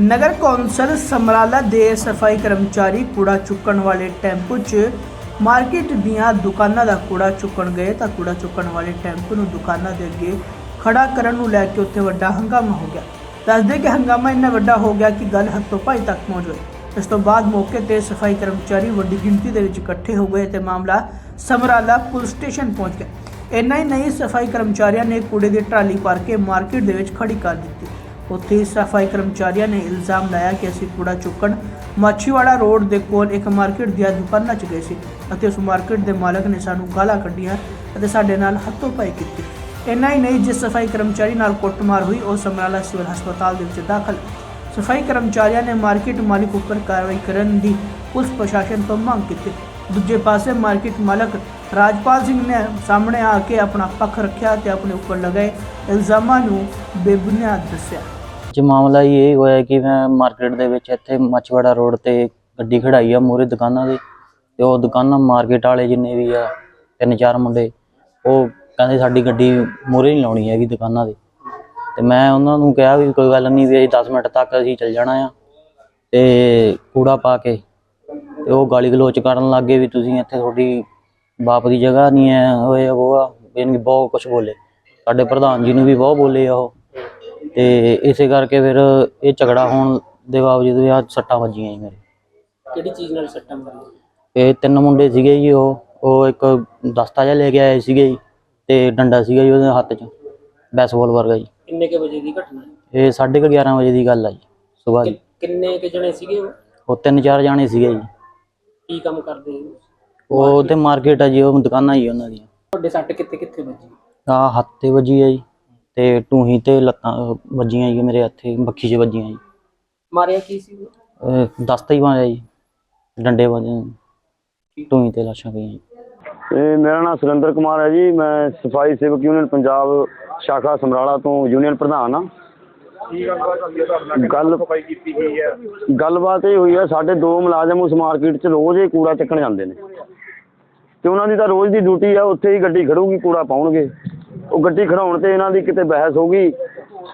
ਨਗਰ council Samrala ਦੇ ਸਫ਼ਾਈ ਕਰਮਚਾਰੀ ਕੂੜਾ ਚੁੱਕਣ ਵਾਲੇ ਟੈਂਪੂ 'ਚ ਮਾਰਕੀਟ ਦੀਆਂ ਦੁਕਾਨਾਂ ਦਾ ਕੂੜਾ ਚੁੱਕਣ ਗਏ ਤਾਂ ਕੂੜਾ ਚੁੱਕਣ ਵਾਲੇ ਟੈਂਪੂ ਨੂੰ ਦੁਕਾਨਾਂ ਦੇ ਅੱਗੇ ਖੜਾ ਕਰਨ ਨੂੰ ਲੈ ਕੇ ਉੱਥੇ ਵੱਡਾ ਹੰਗਾਮਾ ਹੋ ਗਿਆ। ਦੱਸਦੇ ਕਿ ਹੰਗਾਮਾ ਇੰਨਾ ਵੱਡਾ ਹੋ ਗਿਆ ਕਿ ਗੱਲ ਹੱਥੋਂ ਪਾਈ ਤੱਕ ਪਹੁੰਚ ਗਈ ਇਸ ਤੋਂ ਬਾਅਦ ਮੌਕੇ ਤੇ ਸਫ਼ਾਈ ਕਰਮਚਾਰੀ ਵੱਡੀ ਗਿਣਤੀ ਦੇ ਵਿੱਚ ਇਕੱਠੇ ਹੋ ਗਏ ਤੇ ਮਾਮਲਾ ਸਮਰਾਲਾ ਪੁਲਿਸ ਸਟੇਸ਼ਨ ਪਹੁੰਚ ਗਿਆ। ਇੰਨਾ ਹੀ ਨਹੀਂ, ਸਫ਼ਾਈ ਕਰਮਚਾਰੀਆਂ ਨੇ ਕੂੜੇ ਦੀ ਟਰਾਲੀ ਭਰ ਕੇ ਮਾਰਕੀਟ ਦੇ ਵਿੱਚ ਖੜੀ ਕਰ ਦਿੱਤੀ। ਉੱਥੇ ਹੀ ਸਫ਼ਾਈ ਕਰਮਚਾਰੀਆਂ ਨੇ ਇਲਜ਼ਾਮ ਲਾਇਆ ਕਿ ਅਸੀਂ ਕੂੜਾ ਚੁੱਕਣ ਮਾਛੀਵਾੜਾ ਰੋਡ ਦੇ ਕੋਲ ਇੱਕ ਮਾਰਕੀਟ ਦੀਆਂ ਦੁਕਾਨਾਂ 'ਚ ਗਏ ਸੀ ਅਤੇ ਉਸ ਮਾਰਕੀਟ ਦੇ ਮਾਲਕ ਨੇ ਸਾਨੂੰ ਗਾਲਾਂ ਕੱਢੀਆਂ ਅਤੇ ਸਾਡੇ ਨਾਲ ਹੱਥੋਂ ਪਾਈ ਕੀਤੀ ਇੰਨਾ ਹੀ ਨਹੀਂ ਜਿਸ ਸਫ਼ਾਈ ਕਰਮਚਾਰੀ ਨਾਲ ਕੁੱਟਮਾਰ ਹੋਈ ਉਹ ਸਮਰਾਲਾ ਸਿਵਲ ਹਸਪਤਾਲ ਦੇ ਵਿੱਚ ਦਾਖਲ ਹੈ। ਸਫ਼ਾਈ ਕਰਮਚਾਰੀਆਂ ਨੇ ਮਾਰਕੀਟ ਮਾਲਿਕ ਉੱਪਰ ਕਾਰਵਾਈ ਕਰਨ ਦੀ ਪੁਲਿਸ ਪ੍ਰਸ਼ਾਸਨ ਤੋਂ ਮੰਗ ਕੀਤੀ ਦੂਜੇ ਪਾਸੇ ਮਾਰਕੀਟ ਮਾਲਕ ਰਾਜਪਾਲ ਸਿੰਘ ਨੇ ਸਾਹਮਣੇ ਆ ਕੇ ਆਪਣਾ ਪੱਖ ਰੱਖਿਆ ਤੇ ਆਪਣੇ ਉੱਪਰ ਲਗਾਏ ਇਲਜ਼ਾਮਾਂ ਨੂੰ ਬੇਬੁਨਿਆਦ ਦੱਸਿਆ ਜੀ ਮਾਮਲਾ ਜੀ ਇਹ ਹੋਇਆ ਕਿ ਮੈਂ ਮਾਰਕੀਟ ਦੇ ਵਿੱਚ ਇੱਥੇ ਮੱਛਵਾੜਾ ਰੋਡ ਤੇ ਗੱਡੀ ਖੜਾਈ ਆ ਮੂਹਰੇ ਦੁਕਾਨਾਂ ਦੇ ਤੇ ਉਹ ਦੁਕਾਨਾਂ ਮਾਰਕੀਟ ਵਾਲੇ ਜਿੰਨੇ ਵੀ ਆ, ਤਿੰਨ ਚਾਰ ਮੁੰਡੇ, ਉਹ ਕਹਿੰਦੇ ਸਾਡੀ ਗੱਡੀ ਮੂਹਰੇ ਨਹੀਂ ਲਾਉਣੀ ਹੈਗੀ ਦੁਕਾਨਾਂ ਦੇ। ਤੇ ਮੈਂ ਉਹਨਾਂ ਨੂੰ ਕਿਹਾ ਵੀ ਕੋਈ ਗੱਲ ਨਹੀਂ ਵੀ ਅਸੀਂ 10 ਮਿੰਟ ਤੱਕ ਅਸੀਂ ਚੱਲ ਜਾਣਾ ਆ ਤੇ ਕੂੜਾ ਪਾ ਕੇ ਤੇ ਉਹ ਗਾਲੀ ਗਲੋਚ ਕਰਨ ਲੱਗੇ ਵੀ ਤੁਸੀਂ ਇੱਥੇ ਤੁਹਾਡੀ ਬਾਪ ਦੀ ਜਗ੍ਹਾ ਨਹੀਂ ਹੈ ਹੋਏ ਉਹ ਆ, ਯਾਨੀ ਕਿ ਬਹੁਤ ਕੁਝ ਬੋਲੇ। ਸਾਡੇ ਪ੍ਰਧਾਨ ਜੀ ਨੂੰ ਵੀ ਬਹੁਤ ਬੋਲੇ ਆ ਉਹ। ਤੇ ਇਸੇ ਕਰਕੇ ਫਿਰ ਇਹ ਝਗੜਾ ਹੋਣ ਦੇ ਬਾਵਜੂਦ ਵੀ ਆ ਸੱਟਾਂ ਵੱਜੀਆਂ ਜੀ ਮੇਰੇ। ਕਿਹੜੀ ਚੀਜ਼ ਨਾਲ ਸੱਟਾਂ ਮਾਰੀਆਂ ਇਹ ਤਿੰਨ ਮੁੰਡੇ ਸੀਗੇ ਜੀ ਉਹ। ਉਹ ਇੱਕ ਦਸਤਾ ਜਿਹਾ ਲੈ ਕੇ ਆਏ ਸੀਗੇ ਜੀ ਤੇ ਡੰਡਾ ਸੀਗਾ ਜੀ ਉਹਦੇ ਹੱਥ 'ਚ ਬੈਸਬਾਲ ਵਰਗਾ ਜੀ। ਕਿੰਨੇ ਕੇ ਵਜੇ ਦੀ ਘਟਨਾ ਹੈ? ਇਹ 11:30 ਵਜੇ ਦੀ ਗੱਲ ਆ ਜੀ ਸਵੇਰ ਦੀ ਕਿੰਨੇ ਕੇ ਜਣੇ ਸੀਗੇ ਉਹ? ਤਿੰਨ ਚਾਰ ਜਾਣੇ ਸੀਗੇ ਜੀ। ਕੀ ਕੰਮ ਕਰਦੇ? ਉਹ ਤੇ ਮਾਰਕੀਟ ਆ ਜੀ ਉਹ ਦੁਕਾਨਾਂ ਜੀ ਉਹਨਾਂ ਦੀਆਂ। ਤੁਹਾਡੇ ਸੱਟ ਕਿੱਥੇ ਕਿੱਥੇ ਵੱਜੀ? ਆ ਹੱਥ ਤੇ ਵੱਜੀ ਆ ਜੀ। ਤੇ ਟੂਹੀ ਤੇ ਲੱਤਾਂ ਅਹ, ਵੱਜੀਆਂ ਜੀ ਮੇਰੇ ਹੱਥੇ ਬੱਖੀ 'ਚ ਵੱਜੀਆਂ ਜੀ ਮਾਰਿਆ ਕੀ ਸੀ? ਅਹ, ਦਸਤਾ ਹੀ ਮਾਰਿਆ ਜੀ ਡੰਡੇ ਵੱਜੇ। ਟੂਹੀ ਤੇ ਲਾਸ਼ਾਂ ਪਈਆਂ ਜੀ ਇਹ ਮੇਰਾ ਨਾਮ ਸੁਰਿੰਦਰ ਕੁਮਾਰ ਹੈ ਜੀ ਮੈਂ ਸਫ਼ਾਈ ਸੇਵਕ ਯੂਨੀਅਨ ਪੰਜਾਬ ਸ਼ਾਖਾ ਸਮਰਾਲਾ ਤੋਂ ਯੂਨੀਅਨ ਪ੍ਰਧਾਨ ਹਾਂ ਗੱਲ ਸਫ਼ਾਈ ਕੀਤੀ ਗਈ ਹੈ ਗੱਲਬਾਤ ਇਹ ਹੋਈ ਹੈ ਸਾਡੇ ਦੋ ਮੁਲਾਜ਼ਮ ਉਸ ਮਾਰਕੀਟ 'ਚ ਰੋਜ਼ ਹੀ ਕੂੜਾ ਚੱਕਣ ਜਾਂਦੇ ਨੇ। ਤੇ ਉਹਨਾਂ ਦੀ ਤਾਂ ਰੋਜ਼ ਦੀ ਡਿਊਟੀ ਆ ਉੱਥੇ ਹੀ ਗੱਡੀ ਖੜੂਗੀ ਕੂੜਾ ਪਾਉਣਗੇ। ਉਹ ਗੱਡੀ ਖੜਾਉਣ ਤੇ ਇਹਨਾਂ ਦੀ ਕਿਤੇ ਬਹਿਸ ਹੋ ਗਈ,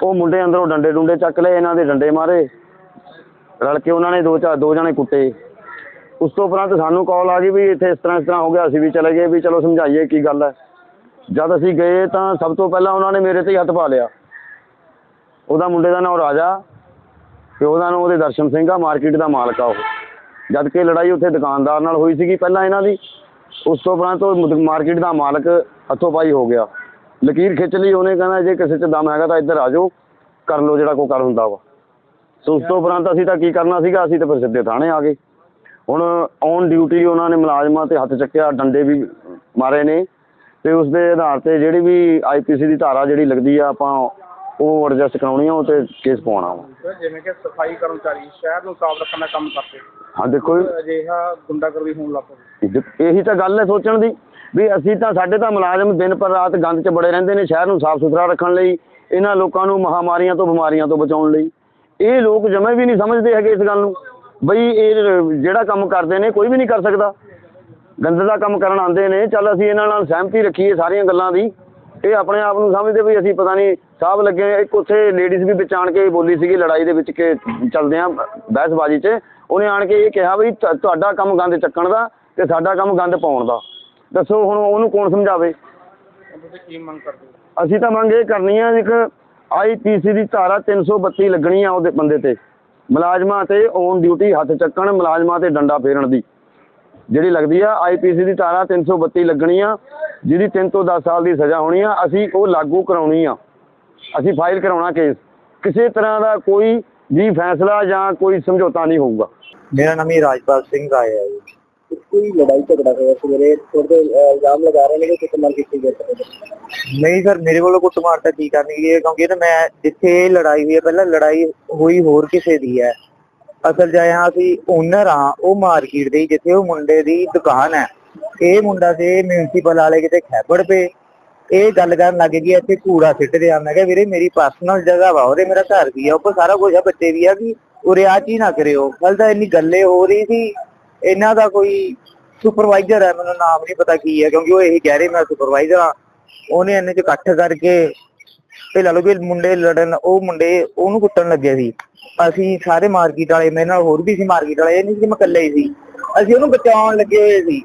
ਉਹ ਮੁੰਡੇ ਅੰਦਰੋਂ ਡੰਡੇ ਡੁੰਡੇ ਚੱਕ ਲਏ, ਇਹਨਾਂ ਦੇ ਡੰਡੇ ਮਾਰੇ, ਰਲ ਕੇ ਉਹਨਾਂ ਨੇ ਦੋ ਚਾਰ, ਦੋ ਜਣੇ ਕੁੱਟੇ। ਉਸ ਤੋਂ ਉਪਰੰਤ ਸਾਨੂੰ ਕਾਲ ਆ ਗਈ ਵੀ ਇੱਥੇ ਇਸ ਤਰ੍ਹਾਂ ਇਸ ਤਰ੍ਹਾਂ ਹੋ ਗਿਆ, ਅਸੀਂ ਵੀ ਚਲੇ ਗਏ, ਵੀ ਚਲੋ ਸਮਝਾਈਏ ਕੀ ਗੱਲ ਹੈ। ਜਦ ਅਸੀਂ ਗਏ ਤਾਂ ਸਭ ਤੋਂ ਪਹਿਲਾਂ ਉਹਨਾਂ ਨੇ ਮੇਰੇ ਤੇ ਹੀ ਹੱਥ ਪਾ ਲਿਆ। ਉਹਦਾ ਮੁੰਡੇ ਦਾ ਨਾਮ ਰਾਜਾ, ਤੇ ਉਹਦਾ ਨਾਮ ਉਹਦੇ ਦਰਸ਼ਨ ਸਿੰਘ ਆ, ਮਾਰਕੀਟ ਦਾ ਮਾਲਕ ਆ ਉਹ। ਜਦ ਕਿ ਲੜਾਈ ਉੱਥੇ ਦੁਕਾਨਦਾਰ ਨਾਲ ਹੋਈ ਸੀਗੀ ਪਹਿਲਾਂ ਇਹਨਾਂ ਦੀ। ਉਸ ਤੋਂ ਉਪਰੰਤ ਉਹ ਮਾਰਕੀਟ ਦਾ ਮਾਲਕ ਹੱਥੋਂ ਪਾਈ ਹੋ ਗਿਆ। ਲਕੀਰ ਖਿੱਚ ਲਈ ਉਹਨੇ ਕਹਿੰਦਾ ਜੇ ਕਿਸੇ 'ਚ ਦਮ ਹੈਗਾ ਤਾਂ ਇੱਧਰ ਆ ਜਾਓ ਕਰ ਲਓ ਜਿਹੜਾ ਕੋ ਕਰ ਹੁੰਦਾ ਵਾ। ਸੋ ਉਸ ਤੋਂ ਉਪਰੰਤ ਅਸੀਂ ਤਾਂ ਕੀ ਕਰਨਾ ਸੀਗਾ ਅਸੀਂ ਤਾਂ ਫਿਰ ਸਿੱਧੇ ਥਾਣੇ ਆ ਗਏ। ਹੁਣ ਔਨ ਡਿਊਟੀ ਉਹਨਾਂ ਨੇ ਮੁਲਾਜ਼ਮਾਂ ਤੇ ਹੱਥ ਚੱਕਿਆ ਡੰਡੇ ਵੀ ਮਾਰੇ ਨੇ। ਤੇ ਉਸ ਦੇ ਆਧਾਰ ਤੇ ਜਿਹੜੀ ਵੀ ਆਈਪੀਸੀ ਦੀ ਧਾਰਾ ਜਿਹੜੀ ਲੱਗਦੀ ਆ ਆਪਾਂ ਉਹ ਐਡਜਸਟ ਕਰਾਉਣੀ ਆ ਉਹ ਤੇ ਕੇਸ ਪਾਉਣਾ ਵਾ। ਜਿਵੇਂ ਕਿ ਸਫ਼ਾਈ ਕਰਮਚਾਰੀ ਸ਼ਹਿਰ ਨੂੰ ਸਾਫ਼ ਰੱਖਣ ਦਾ ਕੰਮ ਕਰਦੇ। ਹਾਂ ਦੇਖੋ ਅਜਿਹਾ ਗੁੰਡਾਗਰਦੀ ਹੋਣ ਲੱਗ ਪਈ। ਇਹੀ ਤਾਂ ਗੱਲ ਹੈ ਸੋਚਣ ਦੀ। ਵੀ ਅਸੀਂ ਤਾਂ, ਸਾਡੇ ਤਾਂ ਮੁਲਾਜ਼ਮ ਦਿਨ ਪਰ ਰਾਤ ਗੰਦ 'ਚ ਬੜੇ ਰਹਿੰਦੇ ਨੇ, ਸ਼ਹਿਰ ਨੂੰ ਸਾਫ਼ ਸੁਥਰਾ ਰੱਖਣ ਲਈ, ਇਹਨਾਂ ਲੋਕਾਂ ਨੂੰ ਮਹਾਮਾਰੀਆਂ ਤੋਂ, ਬਿਮਾਰੀਆਂ ਤੋਂ ਬਚਾਉਣ ਲਈ। ਇਹ ਲੋਕ ਜਮੇ ਵੀ ਨਹੀਂ ਸਮਝਦੇ ਹੈਗੇ ਇਸ ਗੱਲ ਨੂੰ। ਬਈ ਇਹ ਜਿਹੜਾ ਕੰਮ ਕਰਦੇ ਨੇ, ਕੋਈ ਵੀ ਨਹੀਂ ਕਰ ਸਕਦਾ। ਗੰਦ ਦਾ ਕੰਮ ਕਰਨ ਆਉਂਦੇ ਨੇ, ਚੱਲ ਅਸੀਂ ਇਹਨਾਂ ਨਾਲ ਸਹਿਮਤੀ ਰੱਖੀਏ ਸਾਰੀਆਂ ਗੱਲਾਂ ਦੀ। ਇਹ ਆਪਣੇ ਆਪ ਨੂੰ ਸਮਝਦੇ ਵੀ ਅਸੀਂ ਪਤਾ ਨਹੀਂ ਸਾਹਬ ਲੱਗੇ ਇੱਕ ਉੱਥੇ ਲੇਡੀਜ਼ ਵੀ ਵਿੱਚ ਆਣ ਕੇ ਬੋਲੀ ਸੀਗੀ ਲੜਾਈ ਦੇ ਵਿੱਚ ਕਿ ਚੱਲਦੇ ਆ ਬਹਿਸਬਾਜ਼ੀ 'ਚ। ਉਹਨੇ ਆਣ ਕੇ ਇਹ ਕਿਹਾ ਵੀ ਤੁਹਾਡਾ ਕੰਮ ਗੰਦ ਚੱਕਣ ਦਾ ਤੇ ਸਾਡਾ ਕੰਮ ਗੰਦ ਪਾਉਣ ਦਾ। ਦੱਸੋ ਹੁਣ ਉਹਨੂੰ ਕੌਣ ਸਮਝਾਵੇ? ਹੁਣ ਤੁਸੀਂ ਕੀ ਮੰਗ ਕਰਦੇ ਹੋ? ਅਸੀਂ ਤਾਂ ਮੰਗ ਇਹ ਕਰਨੀ ਆ ਇੱਕ ਆਈਪੀਸੀ ਦੀ ਧਾਰਾ 332 ਲੱਗਣੀ ਆ ਉਹਦੇ ਬੰਦੇ ਤੇ। ਮੁਲਾਜ਼ਮਾਂ ਤੇ ਔਨ ਡਿਊਟੀ ਹੱਥ ਚੱਕਣ ਮੁਲਾਜ਼ਮਾਂ ਤੇ ਡੰਡਾ ਫੇਰਣ ਦੀ। ਜਿਹੜੀ ਲੱਗਦੀ ਆ ਆਈਪੀਸੀ ਦੀ ਧਾਰਾ 332 ਲੱਗਣੀ ਆ ਜਿਹਦੀ 3 ਤੋਂ 10 ਸਾਲ ਦੀ ਸਜ਼ਾ ਹੋਣੀ ਆ ਅਸੀਂ ਉਹ ਲਾਗੂ ਕਰਾਉਣੀ ਆ। ਅਸੀਂ ਫਾਈਲ ਕਰਾਉਣਾ ਕੇਸ। ਕਿਸੇ ਤਰ੍ਹਾਂ ਦਾ ਕੋਈ ਵੀ ਫੈਸਲਾ ਜਾਂ ਕੋਈ ਸਮਝੌਤਾ ਨਹੀਂ ਹੋਊਗਾ। ਮੇਰਾ ਨਾਮ ਹੀ ਰਾਜਪਾਲ ਸਿੰਘ ਰਾਏ ਹੈ ਜੀ। ਕੋਈ ਲੜਾਈ ਝਗੜਾ ਹੋਇਆ ਸਵੇਰੇ ਥੋੜੇ ਇਲਜ਼ਾਮ ਲਗਾ ਰਹੇ ਨੇ ਕਿ ਕੁੱਟਮਾਰ ਕੀਤੀ ਗਈ ਨਹੀਂ ਸਰ, ਮੇਰੇ ਵੱਲੋਂ ਕੁੱਟਮਾਰ ਤਾਂ ਕੀ ਕਰਨੀ ਗਈ ਕਿਉਂਕਿ ਨਾ ਮੈਂ ਜਿੱਥੇ ਲੜਾਈ ਹੋਈ ਹੈ, ਪਹਿਲਾਂ ਲੜਾਈ ਹੋਈ ਹੋਰ ਕਿਸੇ ਦੀ ਹੈ। ਅਸਲ ਜਾਇਆ ਅਸੀਂ ਓਨਰ ਆ ਉਹ ਮਾਰਕੀਟ ਦੇ, ਜਿੱਥੇ ਉਹ ਮੁੰਡੇ ਦੀ ਦੁਕਾਨ ਹੈ। ਇਹ ਮੁੰਡਾ ਤੇ ਮਿਊਨਿਸਪਲ ਵਾਲੇ ਕਿਤੇ ਖੈਬੜ ਪਏ। ਇਹ ਗੱਲ ਕਰਨ ਲੱਗ ਗਈ, ਇੱਥੇ ਕੂੜਾ ਸਿੱਟ ਰਿਹਾ। ਮੈਂ ਕਿਹਾ, ਵੀਰੇ, ਮੇਰੀ ਪਰਸਨਲ ਜਗ੍ਹਾ ਵਾ, ਉਹਦੇ ਮੇਰਾ ਘਰ ਵੀ ਆ, ਉੱਪਰ ਸਾਰਾ ਕੁਝ ਆ, ਬੱਚੇ ਵੀ ਆ ਕਿ ਉਰੇ ਆ ਚੀਜ਼ ਨਾ ਕਰਿਓ? ਕੱਲ ਤਾਂ ਇੰਨੀ ਗੱਲੇ ਹੋ ਰਹੀ ਸੀ। ਇਹਨਾਂ ਦਾ ਕੋਈ ਸੁਪਰਵਾਈਜ਼ਰ ਹੈ, ਮੈਨੂੰ ਨਾਮ ਨਹੀਂ ਪਤਾ ਕੀ ਹੈ, ਕਿਉਂਕਿ ਉਹ ਇਹੀ ਕਹਿ ਰਹੇ, ਮੈਂ ਸੁਪਰਵਾਈਜ਼ਰ ਆ ਉਹਨੇ ਇਹਨੇ ਚ ਇਕੱਠ ਕਰਕੇ ਤੇ ਲਾ ਲਓ ਵੀ ਮੁੰਡੇ ਲੜਨ, ਉਹ ਮੁੰਡੇ ਉਹਨੂੰ ਕੁੱਟਣ ਲੱਗੇ ਸੀ। ਅਸੀਂ ਸਾਰੇ ਮਾਰਕੀਟ ਵਾਲੇ, ਮੇਰੇ ਨਾਲ ਹੋਰ ਵੀ ਸੀ ਮਾਰਕੀਟ ਵਾਲੇ, ਇਹ ਨਹੀਂ ਸੀ ਕਿ ਮੈਂ ਇਕੱਲਾ ਹੀ ਸੀ। ਅਸੀਂ ਉਹਨੂੰ ਬਚਾਉਣ ਲੱਗੇ ਹੋਏ ਸੀ।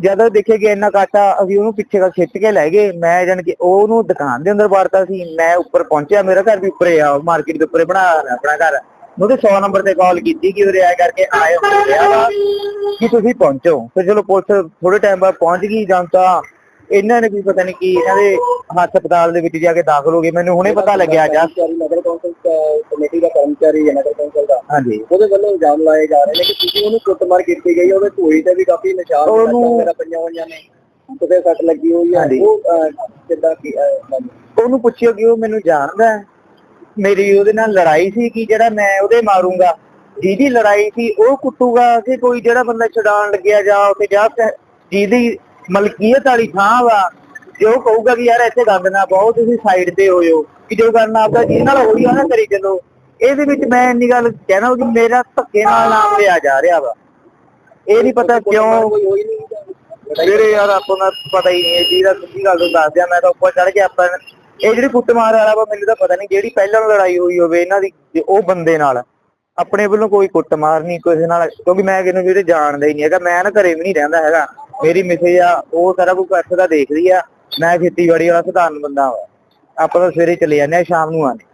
ਜਦੋਂ ਦੇਖੇ ਕਿ ਇੰਨਾ ਕਾਟਾ ਅਸੀਂ ਉਹਨੂੰ ਪਿੱਛੇ ਦਾ ਖਿੱਚ ਕੇ ਲੈ ਗਏ। ਮੈਂ ਜਾਣ ਕਿ ਉਹਨੂੰ ਦੁਕਾਨ ਦੇ ਅੰਦਰ ਵਾਰਤਾ ਸੀ। ਮੈਂ ਉੱਪਰ ਪਹੁੰਚਿਆ, ਮੇਰਾ ਘਰ ਵੀ ਉੱਪਰੇ ਆ, ਮਾਰਕੀਟ ਦੇ ਉੱਪਰੇ ਬਣਾ, ਆਪਣਾ ਘਰ। ਉਹਦੇ 100 ਨੰਬਰ ਤੇ ਕਾਲ ਕੀਤੀ ਕਿ ਉਰੇ ਆ ਕਰਕੇ ਆਏ ਹੁੰਦੇ ਆ ਕਿ ਤੁਸੀਂ ਪਹੁੰਚੋ। ਫਿਰ ਚਲੋ ਪੁਲਿਸ ਥੋੜੇ ਟਾਈਮ ਬਾਅਦ ਪਹੁੰਚ ਗਈ ਜਾਂ ਤਾਂ ਇਹਨਾਂ ਨੇ ਵੀ ਪਤਾ ਨਹੀਂ ਕੀ ਇਹਨਾਂ ਦੇ ਹਸਪਤਾਲ ਦੇ ਵਿੱਚ ਜਾ ਕੇ ਦਾਖਲ ਹੋ ਗਏ। ਮੈਨੂੰ ਹੁਣੇ ਪਤਾ ਲੱਗਿਆ ਜਸ ਨਗਰ ਕੌਂਸਲ ਕਮੇਟੀ ਦਾ ਕਰਮਚਾਰੀ ਹੈ ਨਗਰ ਕੌਂਸਲ ਦਾ। ਹਾਂਜੀ। ਉਹਦੇ ਵੱਲੋਂ ਇਲਜ਼ਾਮ ਲਾਏ ਜਾ ਰਹੇ ਨੇ ਕਿ ਤੁਸੀਂ ਉਹਨੂੰ ਕੁੱਟਮਾਰ ਕੀਤੀ ਗਈ ਹੈ, ਉਹਦੇ ਢੋਈ ਤੇ ਵੀ ਕਾਫੀ ਨਿਸ਼ਾਨ ਉਹਨੂੰ- ਮੇਰਾ ਪਈਆਂ ਹੋਈਆਂ ਨੇ। ਕਿਤੇ ਸੱਟ ਲੱਗੀ ਹੋਈ ਹੈ। ਉਹ ਕਿੱਦਾਂ। ਉਹਨੂੰ ਪੁੱਛਿਓ ਕਿ ਉਹ ਮੈਨੂੰ ਜਾਣਦਾ ਹੈ। ਮੇਰੀ ਉਹਦੇ ਨਾਲ ਲੜਾਈ ਸੀ ਕਿ ਜਿਹੜਾ ਮੈਂ ਉਹਦੇ ਮਾਰੂੰਗਾ। ਜਿਹਦੀ ਲੜਾਈ ਸੀ, ਉਹ ਕੁੱਟੂਗਾ ਕਿ ਕੋਈ ਜਿਹੜਾ ਬੰਦਾ ਛਡਾਉਣ ਲੱਗਿਆ ਜਾਂ ਉੱਥੇ ਜਾ ਜਿਹਦੀ ਮਲਕੀਅਤ ਵਾਲੀ ਥਾਂ ਵਾ, ਜੋ ਕਹੂਗਾ ਕਿ ਯਾਰ ਇੱਥੇ ਗੰਦ ਨਾ ਪਾਓ, ਤੁਸੀਂ ਸਾਈਡ ਤੇ ਹੋਇਓ। ਕਿ ਜੋ ਕਰਨਾ ਆਪਦਾ ਜਿਹਦੇ ਨਾਲ ਹੋਈ ਆ ਕਰੀ ਚੱਲੋ। ਇਹਦੇ ਵਿੱਚ ਮੈਂ ਇੰਨੀ ਗੱਲ ਕਹਿਣਾ ਕਿ ਮੇਰਾ ਧੱਕੇ ਨਾਲ ਨਾਮ ਲਿਆ ਜਾ ਰਿਹਾ ਵਾ। ਇਹ ਨਹੀਂ ਪਤਾ ਕਿਉਂ ਕੋਈ ਵੀਰੇ ਯਾਰ, ਆਪਾਂ ਨੂੰ ਪਤਾ ਹੀ ਨਹੀਂ ਇਹ ਚੀਜ਼ ਦਾ ਸਿੱਧੀ ਗੱਲ ਤੋਂ ਦੱਸ ਦਿਆਂ ਮੈਂ ਤਾਂ ਉੱਪਰ ਚੜ ਕੇ ਆਪਾਂ ਇਹ ਜਿਹੜੀ ਕੁੱਟਮਾਰ ਵਾਲਾ ਵਾ, ਮੈਨੂੰ ਤਾਂ ਪਤਾ ਨਹੀਂ ਜਿਹੜੀ ਪਹਿਲਾਂ ਲੜਾਈ ਹੋਈ ਹੋਵੇ ਇਹਨਾਂ ਦੀ ਉਹ ਬੰਦੇ ਨਾਲ। ਆਪਣੇ ਵੱਲੋਂ ਕੋਈ ਕੁੱਟਮਾਰ ਨਹੀਂ ਕਿਸੇ ਨਾਲ, ਕਿਉਂਕਿ ਮੈਂ ਕਿਹਨੂੰ ਵੀਰੇ ਜਾਣਦਾ ਹੀ ਨਹੀਂ ਹੈਗਾ, ਮੈਂ ਨਾ ਘਰੇ ਵੀ ਨਹੀਂ ਰਹਿੰਦਾ ਹੈਗਾ। ਮੇਰੀ ਮਿਸੇ ਆ, ਉਹ ਸਾਰਾ ਕੁਝ ਇੱਥੇ ਦਾ ਦੇਖਦੀ ਆ। ਮੈਂ ਖੇਤੀਬਾੜੀ ਵਾਲਾ ਸਧਾਰਨ ਬੰਦਾ ਵਾ। ਆਪਾਂ ਤਾਂ ਸਵੇਰੇ ਚਲੇ ਜਾਂਦੇ ਆ, ਸ਼ਾਮ ਨੂੰ ਆਨੇ